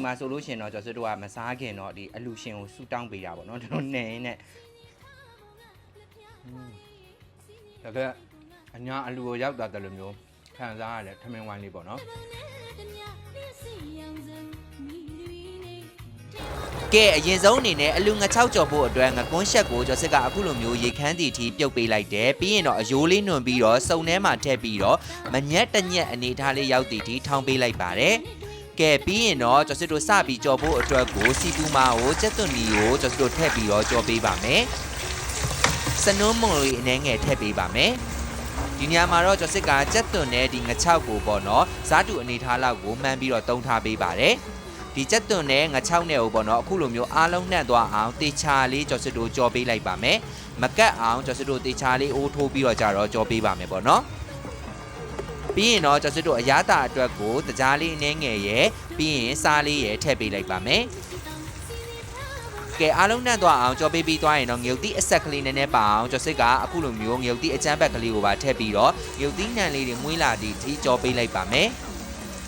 အိမ်မှာဆိုလို့ရှရင်တော့ကျွန်တော်တို့ကမစားခင်တော့ဒီအလူရှင်ကိုဆူတောင်းပေးတာပေါ့နော်တို့နေနဲ့တကယ်အညာအလူကိုရောက်သွားတယ်လို့မျိုးခံစားရတယ်ထမင်းဝိုင်းလေးပေါ့နော်ကဲအရင်ဆုံးအနေနဲ့အလူင6ကြော်ဖို့အတွက်ငကွန်းရှက်ကိုကျော်စစ်ကအခုလိုမျိုးရေခမ်းတီထီပြုတ်ပေးလိုက်တယ်ပြီးရင်တော့အယိုးလေးနွန်ပြီးတော့စုံထဲမှာထည့်ပြီးတော့မညက်တညက်အနေထားလေးရောက်တီထီထောင်းပေးလိုက်ပါတယ် ကဲပြီးရင်တော့ကျော်စစ်တို့စပြီးကြော်ဖို့အတွက်ကိုစီပူမာကိုကျက်သွန်နီကိုကျော်စစ်တို့ထည့်ပြီးတော့ကြော်ပေးပါမယ်စနုံးမုံလေးအနေငယ်ထည့်ပေးပါမယ်ဒီညမှာတော့ကျော်စစ်ကကြက်သွန်နဲ့ဒီင6ကိုပေါ့နော်ဇာတူအနေထားလောက်ကိုမှန်းပြီးတော့တုံးထားပေးပါတယ်ဒီကြက်သွန်နဲ့ငချောက်နဲ့ဟိုပေါ့နော်အခုလိုမျိုးအားလုံးနှံ့သွားအောင်တေချာလေးကျော်စစ်တို့ကြော်ပေးလိုက်ပါမယ်မကတ်အောင်ကျော်စစ်တို့တေချာလေးအိုးထိုးပြီးတော့ကြတော့ကြော်ပေးပါမယ်ပေါ့နော် ပြီးရင်တော့ကျော်စစ်တို့အရသာအတွက်ကိုတကြားလေးအနှဲငယ်ရယ်ပြီးရင်စားလေးရယ်ထည့်ပေးလိုက်ပါမယ်ကဲအားလုံးနှံ့သွားအောင်ကြော်ပေးပြီးသွားရင်တော့ငြုတ်တိအဆက်ကလေးနည်းနည်းပါအောင်ကျော်စစ်ကအခုလိုမျိုးငြုတ်တိအချမ်းဘက်ကလေးကိုပါထည့်ပြီးတော့ငြုတ်တိနှံလေးတွေမွေးလာသည့်ဒီကြော်ပေးလိုက်ပါမယ်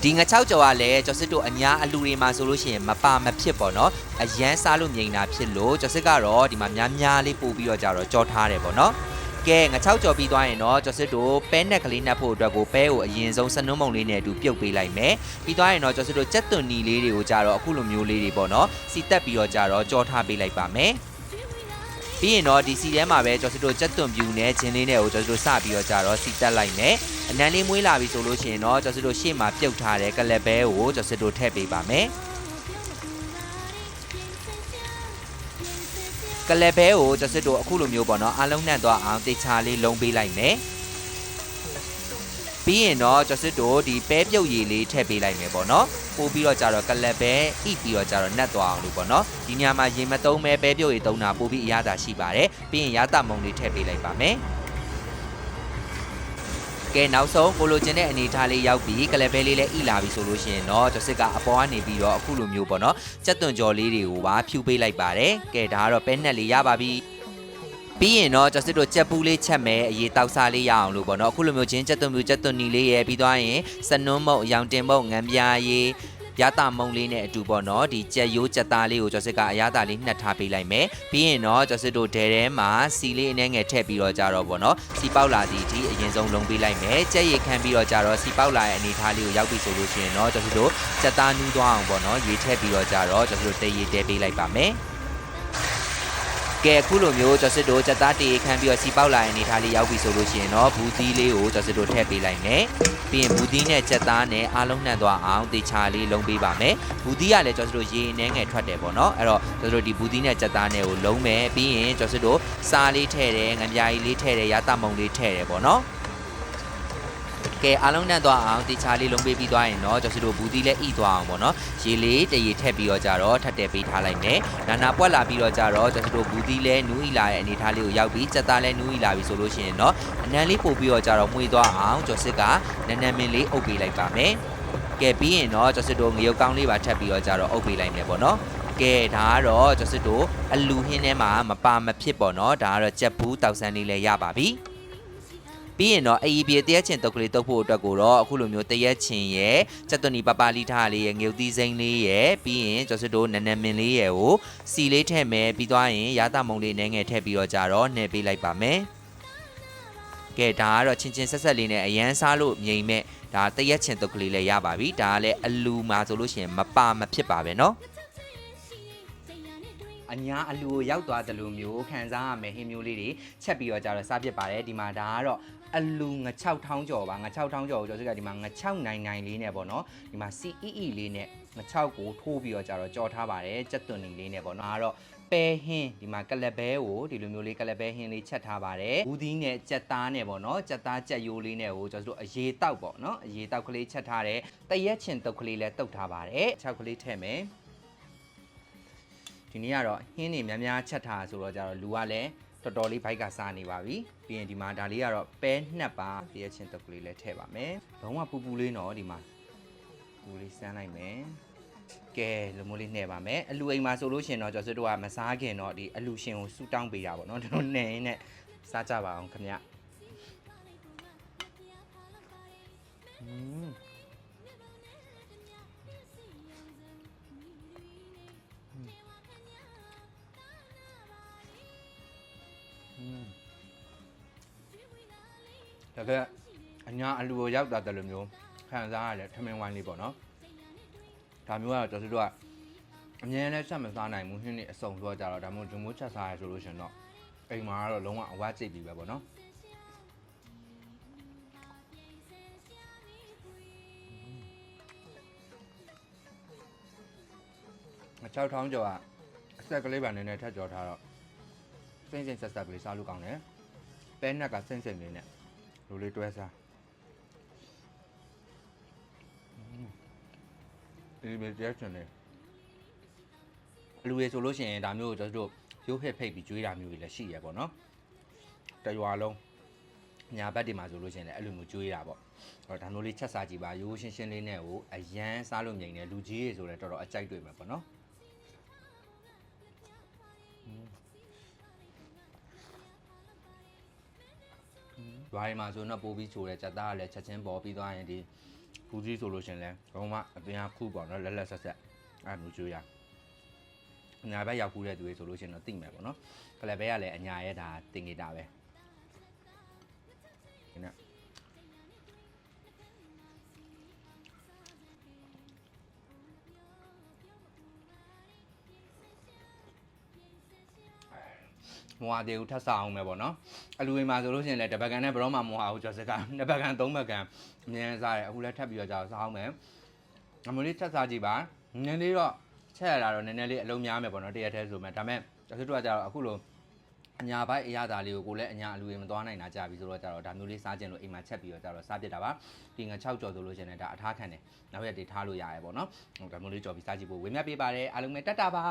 ဒီငချောက်ကြော်ကလည်းကျော်စစ်တို့အညာအလူတွေမှာဆိုလို့ရှိရင်မပါမဖြစ်ပေါ့နော်အရန်စားလို့မြိန်တာဖြစ်လို့ကျော်စစ်ကတော့ဒီမှာများများလေးပို့ပြီးတော့ကြတော့ကြော်ထားတယ်ပေါ့နော် ကဲငချောက်ကြော်ပြီးသွားရင်တော့ကျော်စစ်တို့ပဲနက်ကလေးနှက်ဖို့အတွက်ကိုပဲကိုအရင်ဆုံးစနုံးမုံလေးနဲ့အတူပြုတ်ပေးလိုက်မယ်ပြီးသွားရင်တော့ကျော်စစ်တို့ကြက်သွန်နီလေးတွေကိုကြတော့အခုလိုမျိုးလေးတွေပေါ့နော်စီတက်ပြီးတော့ကြတော့ကြော်ထားပေးလိုက်ပါမယ်ပြီးရင်တော့ဒီစီထဲမှာပဲကျော်စစ်တို့ကြက်သွန်ပြူနဲ့ဂျင်းလေးနဲ့ကိုကျော်စစ်တို့စပြီးတော့ကြတော့စီတက်လိုက်မယ်အနံလေးမွေးလာပြီဆိုလို့ရှိရင်တော့ကျော်စစ်တို့ရှေ့မှာပြုတ်ထားတဲ့ကလပ်ဘဲကိုကျော်စစ်တို့ထည့်ပေးပါမယ် ကလပ်ဘဲကိုကျော်စစ်တို့အခုလိုမျိုးပေါ့နော်အလုံးနှံ့သွားအောင်တေချာလေးလုံးပေးလိုက်မယ်ပြီးရင်တော့ကျော်စစ်တို့ဒီပဲပြုတ်ရည်လေးထည့်ပေးလိုက်မယ်ပေါ့နော်ပို့ပြီးတော့ကြတော့ကလပ်ဘဲဣပြီးတော့ကြတော့နှက်သွားအောင်လို့ပေါ့နော်ဒီညမှာရေမသုံးမဲပဲပြုတ်ရည်သုံးတာပို့ပြီးအရသာရှိပါတယ်ပြီးရင်ရတာမုံလေးထည့်ပေးလိုက်ပါမယ် ကဲနောက်ဆုံးကိုလိုချင်တဲ့အနေထားလေးရောက်ပြီးကလပ်ဘဲလေးလည်းဣလာပြီဆိုလို့ရှိရင်တော့ကျော်စစ်ကအပေါ်ကနေပြီးတော့အခုလိုမျိုးပေါ့နော်စက်သွန်ကြော်လေးတွေကိုပါဖြူပေးလိုက်ပါတယ်ကဲဒါကတော့ပဲနက်လေးရပါပြီပြီးရင်တော့ကျော်စစ်တို့ကြက်ပူးလေးချက်မယ်အရေးတောက်စားလေးရအောင်လို့ပေါ့နော်အခုလိုမျိုးချင်းကြက်သွန်ပြူကြက်သွန်နီလေးရယ်ပြီးသွားရင်စနွန်းမုံအယောင်တင်မုံငံပြားရေး ရတာမုံလေးနဲ့အတူပေါ့နော်ဒီကြက်ရိုးကြက်သားလေးကိုကျော်စစ်ကအရသာလေးနှက်ထားပေးလိုက်မယ်ပြီးရင်တော့ကျော်စစ်တို့ဒဲထဲမှာစီလေးအနှဲငယ်ထည့်ပြီးတော့ကြတော့ပေါ့နော်စီပေါက်လာသည့်အထိအရင်ဆုံးလုံးပေးလိုက်မယ်ကြက်ရည်ခံပြီးတော့ကြတော့စီပေါက်လာရဲ့အနေထားလေးကိုရောက်ပြီဆိုလို့ရှိရင်တော့ကျော်စစ်တို့ကြက်သားနူးသွားအောင်ပေါ့နော်ရေးထည့်ပြီးတော့ကြတော့ကျော်စစ်တို့တရေတဲပေးလိုက်ပါမယ် ကဲအခုလိုမျိုးကျော်စစ်တို့စက်သားတေးခမ်းပြီးတော့စီပေါက်လာတဲ့အနေထားလေးရောက်ပြီဆိုလို့ရှိရင်တော့ဘူးသီးလေးကိုကျော်စစ်တို့ထည့်ပေးလိုက်မယ်ပြီးရင်ဘူးသီးနဲ့စက်သားနဲ့အားလုံးနှံ့သွားအောင်တေချာလေးလုံးပေးပါမယ်ဘူးသီးကလည်းကျော်စစ်တို့ရေနှဲငယ်ထွက်တယ်ပေါ့နော်အဲ့တော့ကျော်စစ်တို့ဒီဘူးသီးနဲ့စက်သားနဲ့ကိုလုံးမယ်ပြီးရင်ကျော်စစ်တို့စားလေးထည့်တယ်ငံပြားကြီးလေးထည့်တယ်ရတမုံလေးထည့်တယ်ပေါ့နော် ကဲအားလုံးနဲ့သွားအောင်တေချာလေးလုံးပေးပြီးသွားရင်တော့ကျွန်တော်တို့ဘူးတီလည်းဣသွားအောင်ပေါ့နော်ရေလေးတရေထည့်ပြီးတော့ကြတော့ထပ်တယ်ပေးထားလိုက်မယ်နာနာပွက်လာပြီးတော့ကြတော့ကျွန်တော်တို့ဘူးတီလည်းနူးဣလာရဲ့အနေထားလေးကိုရောက်ပြီးစက်သားလည်းနူးဣလာပြီဆိုလို့ရှိရင်တော့အနံလေးပို့ပြီးတော့ကြတော့မှွေသွားအောင်ကျော်စစ်ကနန်းနန်းမင်းလေးအုပ်ပေးလိုက်ပါမယ်ကဲပြီးရင်တော့ကျွန်တော်တို့ငရုတ်ကောင်းလေးပါထပ်ပြီးတော့ကြတော့အုပ်ပေးလိုက်မယ်ပေါ့နော်ကဲဒါကတော့ကျွန်တော်တို့အလူဟင်းထဲမှာမပါမဖြစ်ပေါ့နော်ဒါကတော့ကြက်ဘူးတောက်ဆန်းလေးလည်းရပါပြီ ပြီးရင်တော့အီပြေတရက်ချင်တုတ်ကလေးတုတ်ဖို့အတွက်ကိုတော့အခုလိုမျိုးတရက်ချင်ရဲ့စက်သွနီပပလီထားလေးရဲ့ငြုတ်သီးစိမ့်လေးရဲ့ပြီးရင်ကျော်စတိုနနမင်လေးရဲ့ကိုစီလေးထည့်မယ်ပြီးသွားရင်ရတာမုံလေးနည်းငယ်ထည့်ပြီးတော့ကြတော့နှဲပေးလိုက်ပါမယ်ကဲဒါကတော့ချင်းချင်းဆက်ဆက်လေးနဲ့အရန်စားလို့မြိန်မဲ့ဒါတရက်ချင်တုတ်ကလေးလည်းရပါပြီဒါကလည်းအလူမှာဆိုလို့ရှိရင်မပါမဖြစ်ပါပဲเนาะ အညာအလူကိုရောက်သွားတယ်လို့မျိုးခံစားရမယ်ဟင်းမျိုးလေးတွေချက်ပြီးတော့ကြတော့စားဖြစ်ပါတယ်ဒီမှာဒါကတော့အလူငချောက်ထောင်းကြော်ပါငချောက်ထောင်းကြော်ကိုကျွန်တော်တို့ကဒီမှာငချောက်နိုင်နိုင်လေးနဲ့ပေါ့နော်ဒီမှာ CEE လေးနဲ့ငချောက်ကိုထိုးပြီးတော့ကြတော့ကြော်ထားပါတယ်ကြက်သွန်နီလေးနဲ့ပေါ့နော်ဒါကတော့ပဲဟင်းဒီမှာကလပ်ဘဲကိုဒီလိုမျိုးလေးကလပ်ဘဲဟင်းလေးချက်ထားပါတယ်ဘူးသီးနဲ့ကြက်သားနဲ့ပေါ့နော်ကြက်သားကြက်ရိုးလေးနဲ့ကိုကျွန်တော်တို့အရေးတောက်ပေါ့နော်အရေးတောက်ကလေးချက်ထားတယ်တရက်ချင်တုတ်ကလေးလည်းတုတ်ထားပါတယ်ချောက်ကလေးထည့်မယ် ဒီနေ့ကတော့ဟင်းနေများများချက်ထားဆိုတော့ကြတော့လူကလည်းတော်တော်လေးဘိုက်ကစားနေပါပြီပြီးရင်ဒီမှာဒါလေးကတော့ပဲနှက်ပါတရချင်းတုပ်ကလေးလည်းထည့်ပါမယ်ဘုံကပူပူလေးနော်ဒီမှာပူလေးစမ်းလိုက်မယ်ကဲလူမိုးလေးနှဲ့ပါမယ်အလူအိမ်မှာဆိုလို့ရှရင်တော့ကျွန်တော်တို့ကမစားခင်တော့ဒီအလူရှင်ကိုဆူတောင်းပေးတာပေါ့နော်တို့နေနဲ့စားကြပါအောင်ခင်ဗျอืม တကယ်အညာအလူကိုရောက်တာတယ်လို့မျိုးခံစားရတယ်ထမင်းဝိုင်းလေးပေါ့နော်ဒါမျိုးကတော့ကျွန်တော်တို့ကအမြဲတမ်းချက်မစားနိုင်ဘူးဟင်းနေအစုံဆိုတော့ကြတော့ဒါမျိုးဒီမျိုးချက်စားရဆိုလို့ရှရင်တော့အိမ်မှာကတော့လုံးဝအဝါကျိတ်ပြီပဲပေါ့နော်အချောက်ထောင်းကျော်ကအဆက်ကလေးပါနည်းနည်းထပ်ကြော်ထားတော့စိမ့်စိမ့်ဆက်ဆက်ကလေးစားလို့ကောင်းတယ်ပဲနက်ကစိမ့်စိမ့်လေးနဲ့ လိုလေးတွဲစားဒီမေကျက်ချန်နေလူတွေဆိုလို့ရှိရင်ဒါမျိုးကိုကျွန်တော်တို့ရိုးဖက်ဖိတ်ပြီးကျွေးတာမျိုးတွေလည်းရှိရပေါ့နော်တရွာလုံးညာဘက်ဒီမှာဆိုလို့ရှိရင်လည်းအဲ့လိုမျိုးကျွေးတာပေါ့အဲ့တော့ဒါမျိုးလေးချက်စားကြည့်ပါရိုးရှင်းရှင်းလေးနဲ့ကိုအရန်စားလို့မြိန်တယ်လူကြီးတွေဆိုလည်းတော်တော်အကြိုက်တွေ့မှာပေါ့နော်။ ဘာတွေမှာဆိုတော့ပို့ပြီးချိုတယ်ကြက်သားကလည်းချက်ချင်းပေါ်ပြီးသွားရင်ဒီဘူးကြီးဆိုလို့ရှရင်လဲဘုံမအပြင်ကခုပေါ့နော်လက်လက်ဆက်ဆက်အဲ့လိုကျွေးရ။အညာဘက်ရောက်ခုတဲ့သူတွေဆိုလို့ရှရင်တော့သိမယ်ပေါ့နော်။ကလပ်ဘဲကလည်းအညာရဲ့ဒါတင်နေတာပဲ။ဒီနေ့ မွာသေးဘူးထပ်စားအောင်မယ်ပေါ့နော်အလူဝင်မှာဆိုလို့ရှိရင်လည်းတပတ်ကန်နဲ့ဘရောမှာမွာဘူးကျော်စကနှစ်ပတ်ကန်သုံးပတ်ကန်အမြင်စားတယ်အခုလည်းထပ်ပြီးတော့ကြာစားအောင်မယ်အမလေးချက်စားကြည့်ပါနည်းနည်းလေးတော့ချက်ရတာတော့နည်းနည်းလေးအလုံးများမယ်ပေါ့နော်တရက်တည်းဆိုမယ်ဒါပေမဲ့တချို့ကကြတော့အခုလိုအညာဘိုက်အရသာလေးကိုကိုလည်းအညာအလူဝင်မသွားနိုင်တာကြာပြီဆိုတော့ကြတော့ဒါမျိုးလေးစားခြင်းလို့အိမ်မှာချက်ပြီးတော့ကြတော့စားပြစ်တာပါဒီငါ6ကြော်ဆိုလို့ရှိရင်လည်းဒါအထားခံတယ်နောက်ရက်တွေထားလို့ရတယ်ပေါ့နော်ဟိုဒါမျိုးလေးကြော်ပြီးစားကြည့်ဖို့ဝေမျှပေးပါတယ်အားလုံးပဲတက်တာပါ